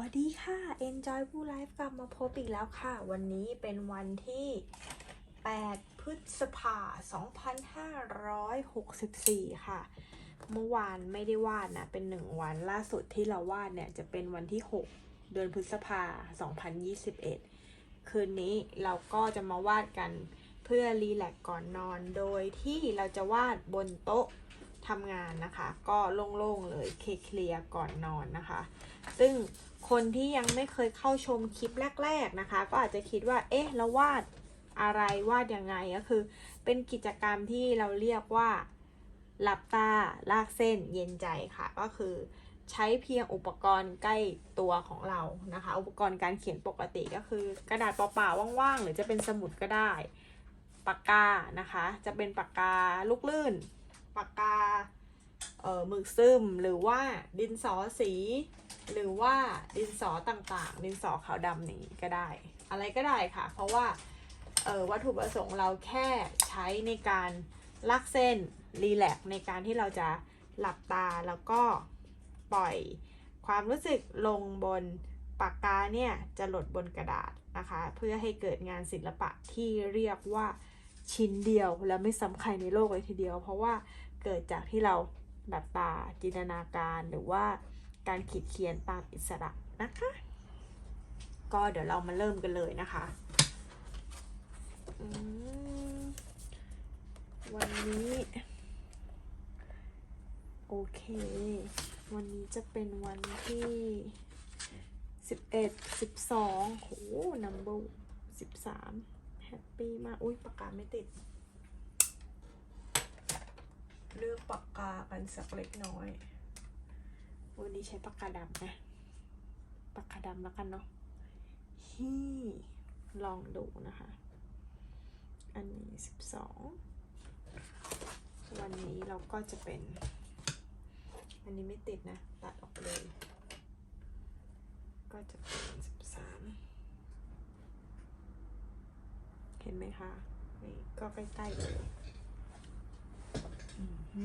วัสดีค่ะ Enjoy ผู้ไลฟ์กลับมาพบอีกแล้วค่ะ วันนี้เป็นวันที่ 8 พฤษภา2564 ค่ะ เมื่อวานไม่ได้วาดนะ เป็นหนึ่งวันล่าสุดที่เราวาดเนี่ย จะเป็นวันที่ 6 เดือนพฤษภา 2021 คืนนี้เราก็จะมาวาดกันเพื่อรีแลกซ์ก่อนนอน โดยที่เราจะวาดบนโต๊ะทำงานนะคะ ก็โล่งๆเลยเคลียร์ก่อนนอนนะคะ ซึ่ง คนที่ยังไม่เคยเข้าชมคลิปแรก ๆนะคะ ก็อาจจะคิดว่า เอ๊ะแล้ววาดอะไรวาดยังไงก็คือ เป็นกิจกรรมที่เราเรียกว่า หลับตาลากเส้นเย็นใจค่ะ ก็คือใช้เพียงอุปกรณ์ใกล้ตัวของเรานะคะ อุปกรณ์การเขียนปกติก็คือ กระดาษเปล่าๆว่างๆ หรือจะเป็นสมุดก็ได้ ปากกานะคะ จะเป็นปากกาลูกลื่น ปากกา เออหมึกซึมหรือว่าดินสอสี หรือว่าดินสอต่างๆ ดินสอขาวดำนี้ก็ได้ อะไรก็ได้ค่ะ เพราะว่าเออวัตถุประสงค์เราแค่ใช้ในการลากเส้นรีแลกในการที่เราจะหลับตาแล้วก็ปล่อยความรู้สึกลงบนปากกาเนี่ยจะหลดบนกระดาษนะคะ เพื่อให้เกิดงานศิลปะที่เรียกว่าชิ้นเดียวและไม่ซ้ำใครในโลกเลยทีเดียว เพราะว่าเกิดจากที่เรา หลับตาจินตนาการหรือว่าการขีดเขียนตามอิสระนะคะ ก็เดี๋ยวเรามาเริ่มกันเลยนะคะ วันนี้ โอเค วันนี้จะเป็นวันที่สิบเอ็ดสิบสองโหนัมเบอร์สิบสามแฮปปี้มาก อุ้ยปากกาไม่ติด เลือกปากกากันสักเล็กน้อย วันนี้ใช้ปากกาดำนะ ปากกาดำแล้วกันเนาะฮี่ลองดูนะคะ อันนี้สิบสองวันนี้เราก็จะเป็น อันนี้ไม่ติดนะ ตัดออกเลย ก็จะเป็นสิบสามเห็นไหมคะ นี่ก็ใกล้ๆเลย โอ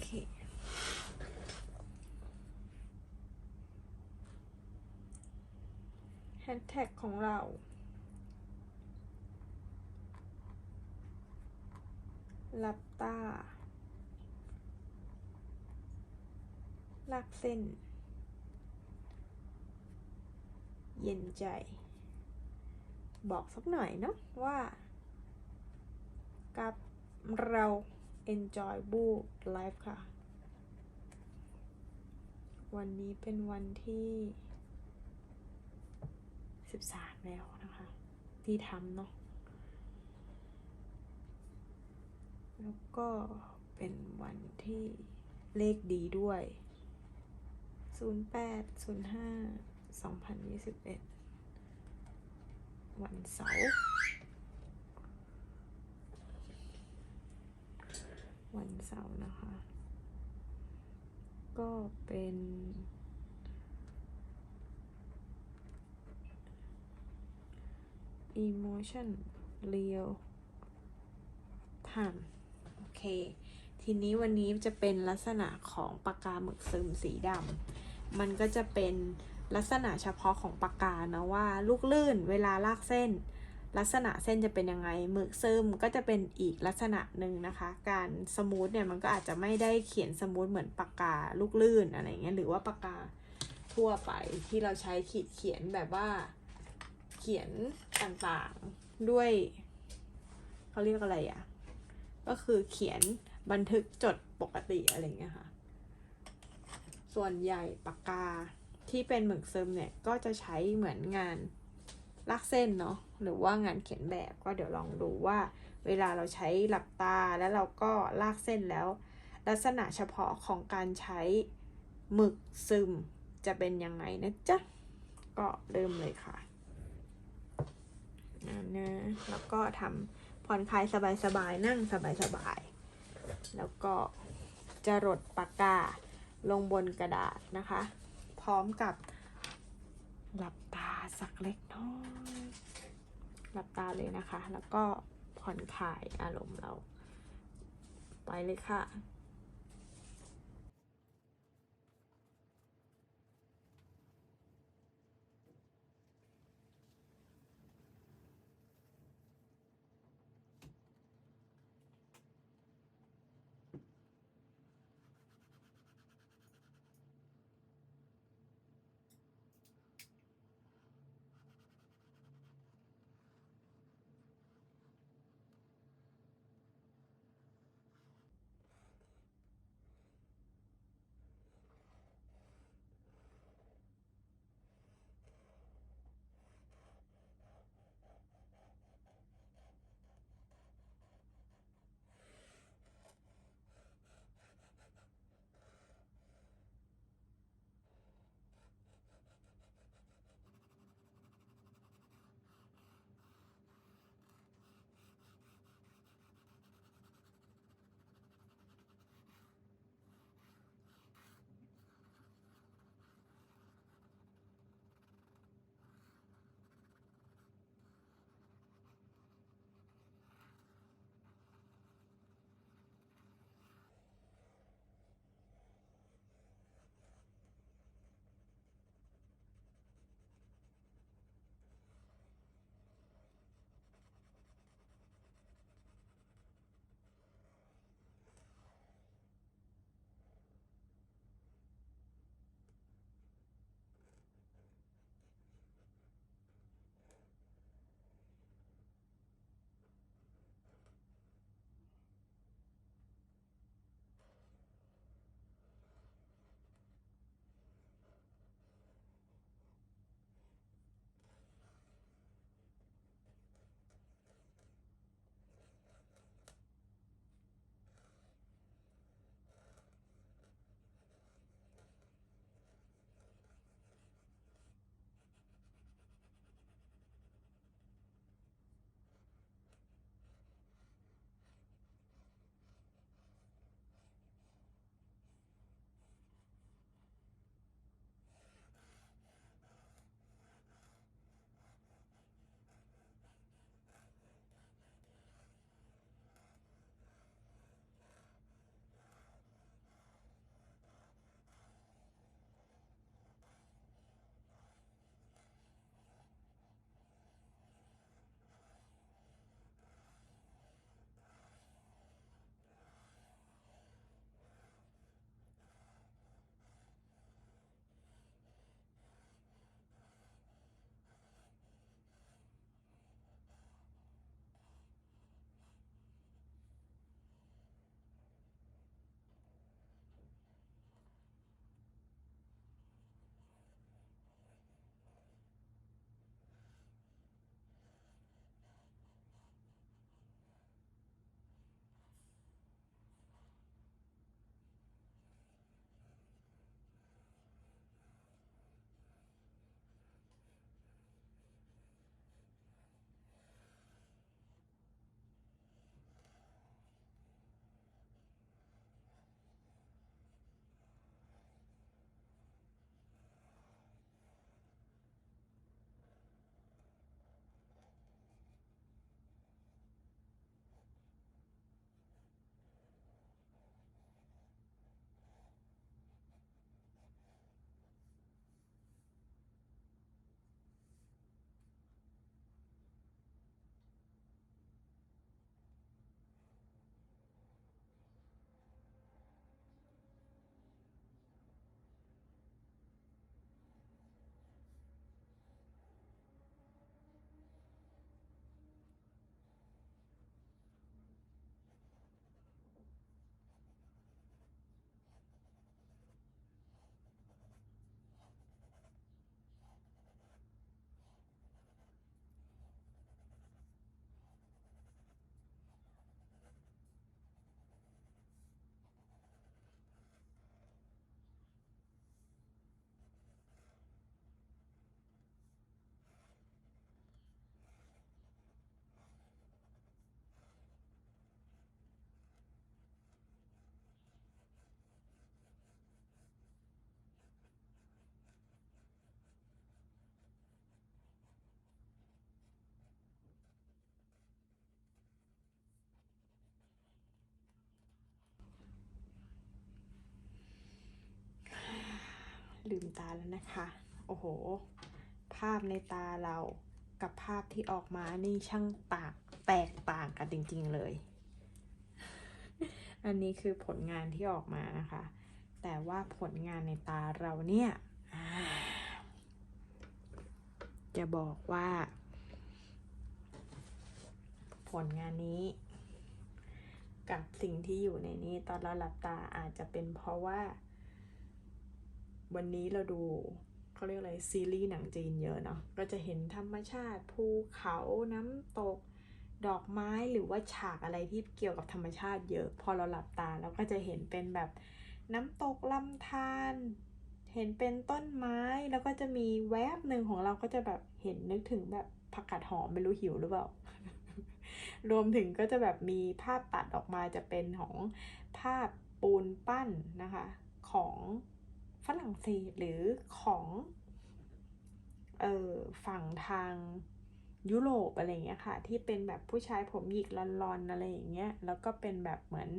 เค แฮชแท็กของเรา หลับตาลากเส้น เย็นใจ บอกสักหน่อยเนาะว่า กับเรา enjoy book life ค่ะ วันนี้เป็นวันที่สิบสามแล้วนะคะ ที่ทำเนาะ แล้วก็เป็นวันที่เลขดีด้วย 08 05 2021 วันเสาร์ วันเสาร์นะคะ ก็เป็น emotion real time โอเค ทีนี้วันนี้จะเป็นลักษณะของปากกาหมึกซึมสีดำมันก็จะเป็นลักษณะเฉพาะของปากกานะว่าลูกลื่นเวลาลากเส้น ลักษณะเส้นจะเป็นยังไงหมึกซึมก็จะเป็นอีกลักษณะหนึ่งนะคะ การสมูทเนี่ยมันก็อาจจะไม่ได้เขียนสมูทเหมือนปากกาลูกลื่นอะไรเงี้ยหรือว่าปากกาทั่วไปที่เราใช้ขีดเขียนแบบว่าเขียนต่างๆด้วยเขาเรียกอะไรอะ่ะ ก็คือเขียนบันทึกจดปกติอะไรเงี้ยค่ะ ส่วนใหญ่ปากกาที่เป็นหมึกซึมเนี่ย ก็จะใช้เหมือนงานลากเส้นเนาะหรือว่างานเขียนแบบก็เดี๋ยวลองดูว่า เวลาเราใช้หลับตาแล้วเราก็ลากเส้นแล้ว ลักษณะเฉพาะของการใช้หมึกซึมจะเป็นยังไงนะจ๊ะ ก็เริ่มเลยค่ะนะนะแล้วก็ทำ ผ่อนคลายสบายๆ นั่งสบายๆ แล้วก็จะรดปากกาลงบนกระดาษนะคะ พร้อมกับหลับตาสักเล็กน้อยหลับตาเลยนะคะ แล้วก็ผ่อนคลายอารมณ์เรา ไปเลยค่ะ ลืมตาแล้วนะคะ โอ้โห ภาพในตาเรากับภาพที่ออกมานี่ช่างต่างแตกต่างกันจริงๆเลย อันนี้คือผลงานที่ออกมานะคะ แต่ว่าผลงานในตาเราเนี่ยจะบอกว่า ผลงานนี้ กับสิ่งที่อยู่ในนี้ตอนเราหลับตาอาจจะเป็นเพราะว่า วันนี้เราดูเขาเรียกอะไรซีรีส์หนังจีนเยอะเนาะก็จะเห็นธรรมชาติภูเขาน้ำตก ดอกไม้หรือว่าฉากอะไรที่เกี่ยวกับธรรมชาติเยอะ พอเราหลับตาเราก็จะเห็นเป็นแบบน้ำตกลำธารเห็นเป็นต้นไม้แล้วก็จะมีแวบหนึ่งของเราก็จะแบบเห็นนึกถึงแบบผักกาดหอมไม่รู้หิวหรือเปล่า รวมถึงก็จะแบบมีภาพตัดออกมาจะเป็นของภาพปูนปั้นนะคะ ของ ฝรั่งเศสหรือของเออฝั่งทางยุโรปอะไรเงี้ยค่ะ ที่เป็นแบบผู้ชายผมหยิกลอนๆอะไรอย่างเงี้ยแล้วก็เป็นแบบเหมือน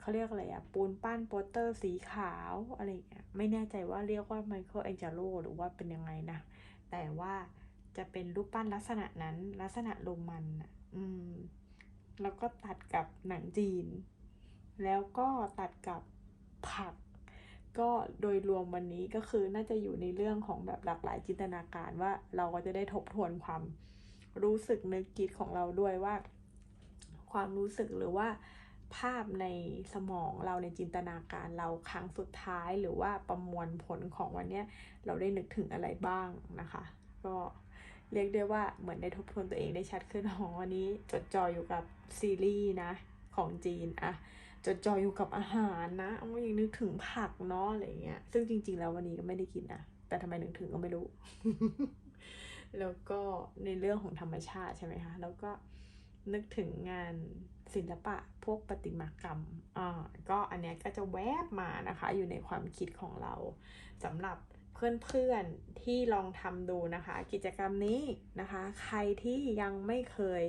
เขาเรียกอะไรอะปูนปั้นโปสเตอร์สีขาวอะไรอย่างเงี้ยไม่แน่ใจว่าเรียกว่าไมเคิลแองเจโลหรือว่าเป็นยังไงนะแต่ว่าจะเป็นรูปปั้นลักษณะนั้นลักษณะโรมันอะอืมแล้วก็ตัดกับหนังจีน แล้วก็ตัดกับผัก ก็โดยรวมวันนี้ก็คือน่าจะอยู่ในเรื่องของแบบหลากหลายจินตนาการว่าเราก็จะได้ทบทวนความรู้สึกนึกคิดของเราด้วยว่า ความรู้สึกหรือว่าภาพในสมองเราในจินตนาการเราครั้งสุดท้ายหรือว่าประมวลผลของวันนี้เราได้นึกถึงอะไรบ้างนะคะ ก็เรียกได้ว่าเหมือนได้ทบทวนตัวเองได้ชัดขึ้นของวันนี้จดจ่ออยู่กับซีรีส์นะของจีนอะ จดจ่ออยู่กับอาหารนะเอายังนึกถึงผักเนาะอะไรเงี้ย ซึ่งจริง ๆ แล้ววันนี้ก็ไม่ได้กินนะ แต่ทำไมนึกถึงก็ไม่รู้ แล้วก็ในเรื่องของธรรมชาติใช่ไหมคะ แล้วก็นึกถึงงานศิลปะพวกประติมากรรม อ่า ก็อันเนี้ยก็จะแวบมานะคะ อยู่ในความคิดของเราสำหรับเพื่อนๆที่ลองทำดูนะคะ กิจกรรมนี้นะคะ ใครที่ยังไม่เคย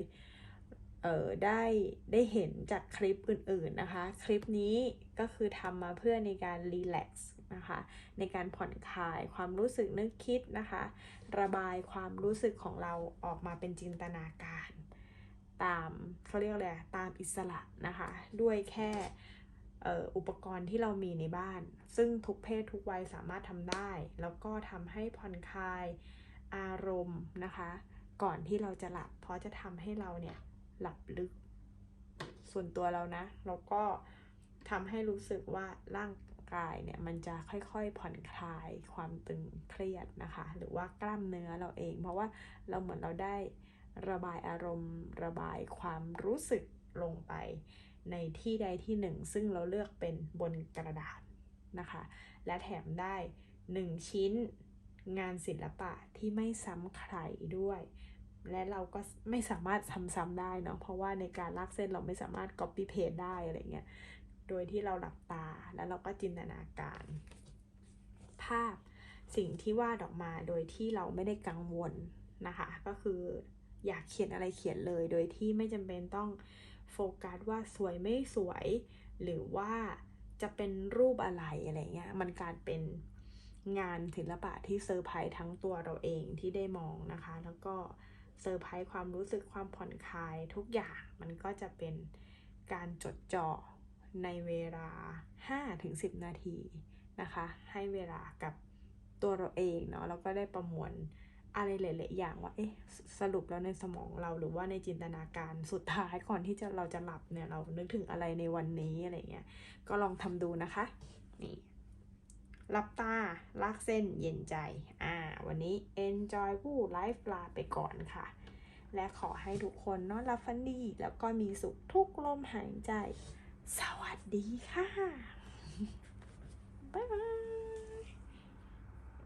ออได้ได้เห็นจากคลิปอื่นๆนะคะ คลิปนี้ก็คือทำมาเพื่อในการรีแลกซ์นะคะ ในการผ่อนคลายความรู้สึกนึกคิดนะคะ ระบายความรู้สึกของเราออกมาเป็นจินตนาการ ตามเขาเรียกอะไรตามอิสระนะคะ ด้วยแค่อุปกรณ์ที่เรามีในบ้าน ซึ่งทุกเพศทุกวัยสามารถทำได้ แล้วก็ทำให้ผ่อนคลายอารมณ์นะคะ ก่อนที่เราจะหลับ เพราะจะทำให้เราเนี่ย หลับลึก ส่วนตัวเรานะ แล้วก็ทำให้รู้สึกว่าร่างกายเนี่ยมันจะค่อยๆผ่อนคลายความตึงเครียดนะคะ หรือว่ากล้ามเนื้อเราเอง เพราะว่าเราเหมือนเราได้ระบายอารมณ์ ระบายความรู้สึกลงไป ในที่ใดที่หนึ่ง ซึ่งเราเลือกเป็นบนกระดาษนะคะ และแถมได้ 1 ชิ้นงานศิลปะที่ไม่ซ้ำใครด้วย และเราก็ไม่สามารถทำซ้ำได้เนาะเพราะว่าในการลากเส้นเราไม่สามารถ copy paste ได้อะไรเงี้ยโดยที่เราหลับตาแล้วเราก็จินตนาการ ภาพสิ่งที่วาดออกมาโดยที่เราไม่ได้กังวลนะคะ ก็คืออยากเขียนอะไรเขียนเลย โดยที่ไม่จำเป็นต้องโฟกัสว่าสวยไม่สวย หรือว่าจะเป็นรูปอะไรอะไรเงี้ยมันการเป็นงานศิลปะที่เซอร์ไพรส์ทั้งตัวเราเองที่ได้มองนะคะ แล้วก็ เซอร์ไพรส์ความรู้สึกความผ่อนคลายทุกอย่างมันก็จะเป็นการจดจ่อในเวลา 5-10 นาทีนะคะ ให้เวลากับตัวเราเองเนาะแล้วก็ได้ประมวลอะไรหลายๆอย่างว่าเอ๊ะสรุปแล้วในสมองเราหรือว่าในจินตนาการสุดท้ายก่อนที่จะเราจะหลับเนี่ยเรานึกถึงอะไรในวันนี้อะไรเงี้ยก็ลองทำดูนะคะนี่ รับตาลากเส้นเย็นใจ อ่า วันนี้ enjoy ผู้ไลฟ์ลาไปก่อนค่ะ และขอให้ทุกคนนอนหลับฝันดี แล้วก็มีสุขทุกลมหายใจ สวัสดีค่ะ บ๊ายบาย